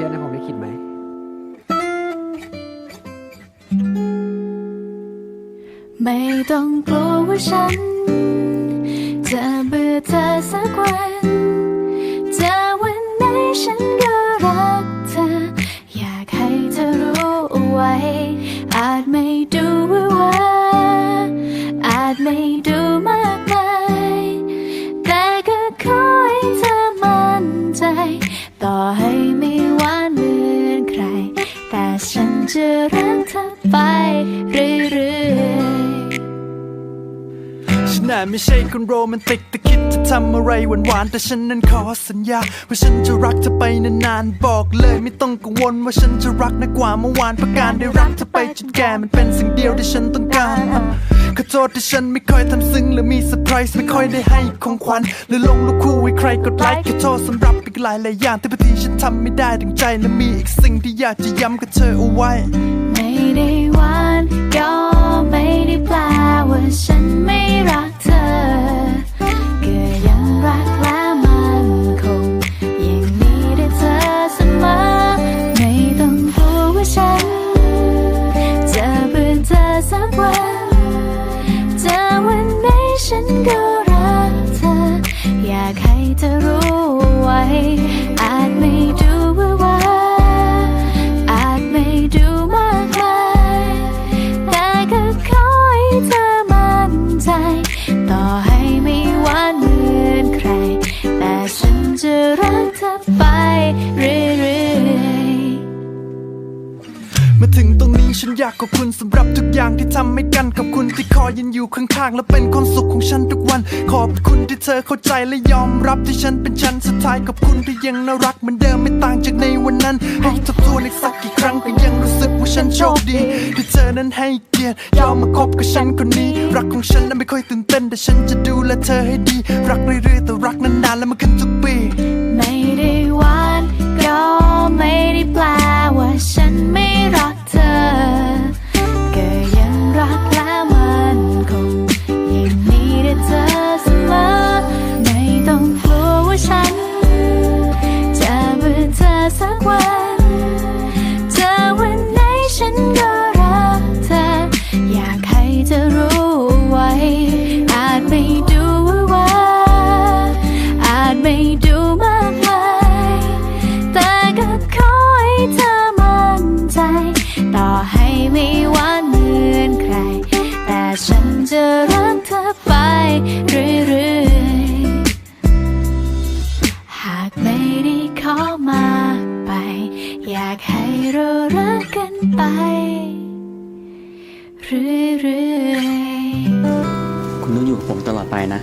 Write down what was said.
ชื่อในผมได้คิดไหม ไม่ต้องกลัวว่าฉัน จะเบื่อเธอสักวัน จะรักเธอไปเรื่อยๆ ฉันน่ะไม่ใช่คนโรแมนติกแต่คิดจะทำอะไรหวานๆแต่ฉันนั้นขอสัญญา ว่าฉันจะรักเธอไปนานๆ บอกเลยไม่ต้องกังวลว่าฉันจะรักนะกว่าเมื่อวานประการได้รักเธอไปจนแก่มันเป็นสิ่งเดียวที่ฉันต้องการ ขอโทษที่ฉันไม่ค่อยทำซึ้งหรือมีเซอร์ไพรส์ไม่ค่อยได้ให้ของขวัญหรือลงรูปคู่ให้ใครกดไลค์ขอโทษสำหรับอีกหลายหลายๆอย่างที่บางทีฉันทำไม่ได้ดังใจและมีอีกสิ่งที่อยากจะย้ำกับเธอเอาไว้ ไม่ได้หวานก็ไม่ได้แปลว่าฉันไม่รักเธอก็ยังรักและมันคงยังมีแต่เธอเสมอไม่ต้องกลัวว่าฉันจะเบื่อเธอสักวันจะวันไหน ฉันก็รัก อยากขอบคุณสำหรับทุกอย่างที่ทำให้กันขอบคุณที่คอยยืนอยู่ข้างๆและเป็นความสุขของฉันทุกวัน ขอบคุณที่เธอเข้าใจและยอมรับที่ฉันเป็นฉันสุดท้ายขอบคุณที่ยังน่ารักเหมือนเดิมไม่ต่างจากในวันนั้น ให้ทบทวนอีกสักกี่ครั้งก็ยังรู้สึกว่าฉันโชคดี ที่เธอนั้นให้เกียรติยอมมาคบกับฉันคนนี้ รักของฉันนั้นไม่ค่อยตื่นเต้นแต่ฉันจะดูแลเธอให้ดี รักเรื่อยๆแต่รักนานๆและมันขึ้นทุกปี ไม่ได้หวา ไปเรื่อยๆ คุณต้องอยู่กับผมตลอดไปนะ